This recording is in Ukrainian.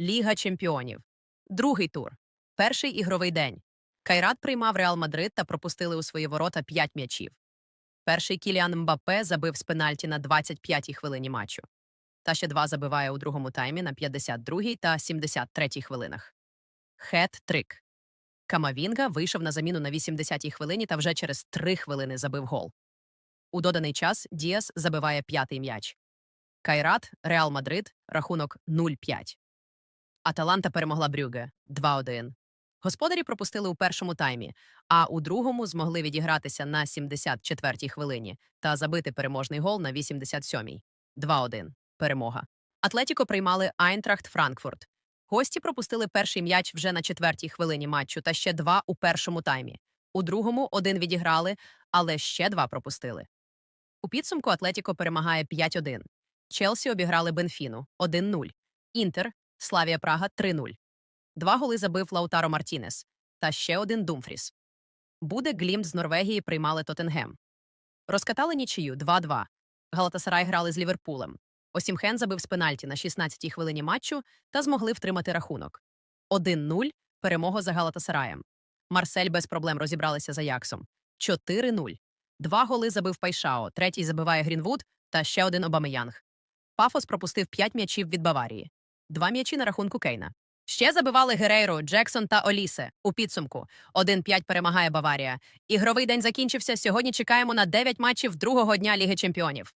Ліга чемпіонів. Другий тур. Перший ігровий день. Кайрат приймав Реал Мадрид та пропустили у свої ворота 5 м'ячів. Перший Кіліан Мбаппе забив з пенальті на 25-й хвилині матчу. Та ще два забиває у другому таймі на 52-й та 73-й хвилинах. Хет-трик. Камавінга вийшов на заміну на 80-й хвилині та вже через 3 хвилини забив гол. У доданий час Діас забиває п'ятий м'яч. Кайрат, Реал Мадрид, рахунок 0-5. Аталанта перемогла Брюге 2-1. Господарі пропустили у першому таймі, а у другому змогли відігратися на 74-й хвилині та забити переможний гол на 87-й. 2-1. Перемога. Атлетіко приймали Айнтрахт Франкфурт. Гості пропустили перший м'яч вже на четвертій хвилині матчу та ще два у першому таймі. У другому один відіграли, але ще два пропустили. У підсумку Атлетіко перемагає 5-1. Челсі обіграли Бенфіну 1-0. Інтер, Славія Прага 3-0. Два голи забив Лаутаро Мартінес та ще один Думфріс. Буде Глімт з Норвегії приймали Тоттенгем. Розкатали нічию 2-2. Галатасарай грали з Ліверпулем. Осімхен забив з пенальті на 16-й хвилині матчу та змогли втримати рахунок. 1-0 перемога за Галатасараєм. Марсель без проблем розібралися за Яксом. 4-0. Два голи забив Пайшао, третій забиває Грінвуд та ще один Обамеянг. Пафос пропустив 5 м'ячів від Баварії. Два м'ячі на рахунку Кейна. Ще забивали Герейро, Джексон та Олісе. У підсумку 1-5 перемагає Баварія. Ігровий день закінчився. Сьогодні чекаємо на 9 матчів другого дня Ліги Чемпіонів.